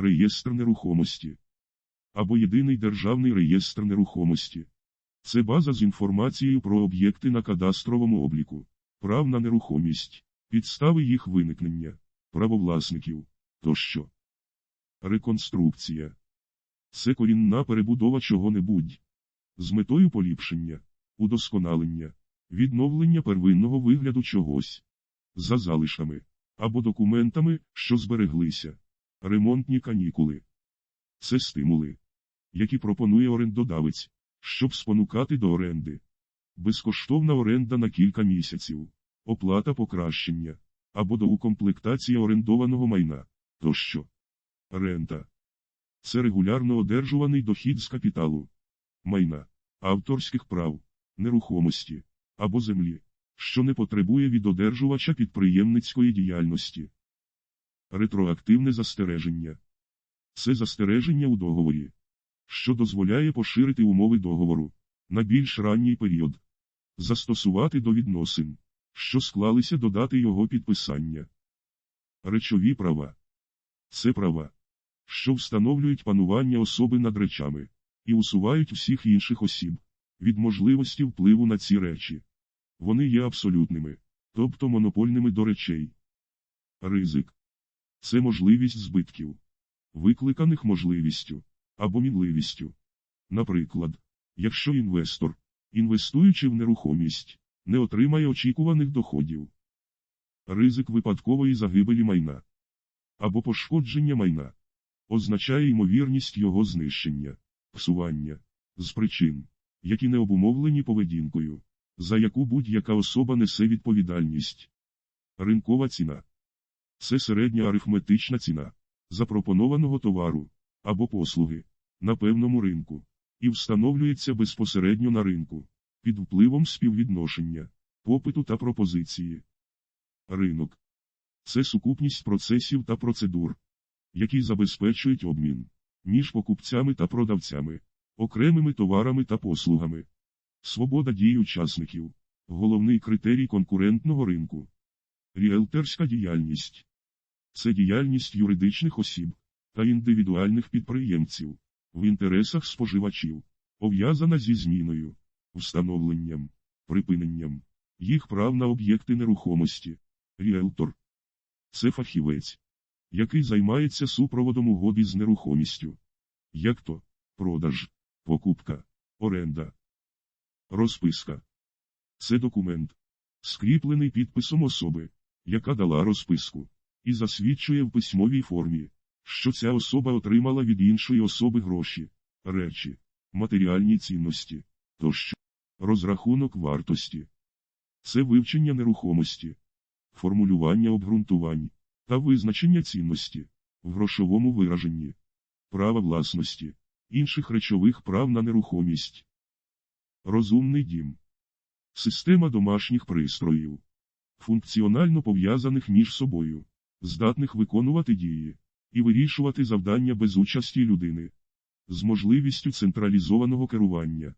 реєстр нерухомості. Або єдиний державний реєстр нерухомості. Це база з інформацією про об'єкти на кадастровому обліку, прав на нерухомість, підстави їх виникнення, правовласників тощо. Реконструкція. Це корінна перебудова чого-небудь. З метою поліпшення, удосконалення, відновлення первинного вигляду чогось. За залишками або документами, що збереглися, ремонтні канікули. Це стимули, які пропонує орендодавець, щоб спонукати до оренди. Безкоштовна оренда на кілька місяців, оплата покращення або доукомплектація орендованого майна тощо. Рента. Це регулярно одержуваний дохід з капіталу, майна, авторських прав, нерухомості або землі, що не потребує від одержувача підприємницької діяльності. Ретроактивне застереження. Це застереження у договорі, що дозволяє поширити умови договору на більш ранній період, застосувати до відносин, що склалися додати його підписання. Речові права. Це права, що встановлюють панування особи над речами і усувають всіх інших осіб від можливості впливу на ці речі. Вони є абсолютними, тобто монопольними до речей. Ризик це можливість збитків, викликаних можливістю або мінливістю. Наприклад, якщо інвестор, інвестуючи в нерухомість, не отримає очікуваних доходів. Ризик випадкової загибелі майна або пошкодження майна означає ймовірність його знищення, псування з причин, які не обумовлені поведінкою, за яку будь-яка особа несе відповідальність. Ринкова ціна це середня арифметична ціна запропонованого товару або послуги на певному ринку, і встановлюється безпосередньо на ринку під впливом співвідношення, попиту та пропозиції. Ринок це сукупність процесів та процедур, які забезпечують обмін між покупцями та продавцями, окремими товарами та послугами. Свобода дій учасників головний критерій конкурентного ринку. Ріелтерська діяльність це діяльність юридичних осіб та індивідуальних підприємців в інтересах споживачів, пов'язана зі зміною, встановленням, припиненням їх прав на об'єкти нерухомості. Ріелтор. Це фахівець, який займається супроводом угоди з нерухомістю, як то? Продаж, покупка, оренда, розписка. Це документ, скріплений підписом особи, яка дала розписку, і засвідчує в письмовій формі, що ця особа отримала від іншої особи гроші, речі, матеріальні цінності, тощо, розрахунок вартості. Це вивчення нерухомості, формулювання обґрунтувань та визначення цінності в грошовому вираженні, права власності, інших речових прав на нерухомість. Розумний дім. Система домашніх пристроїв, функціонально пов'язаних між собою, здатних виконувати дії і вирішувати завдання без участі людини, з можливістю централізованого керування.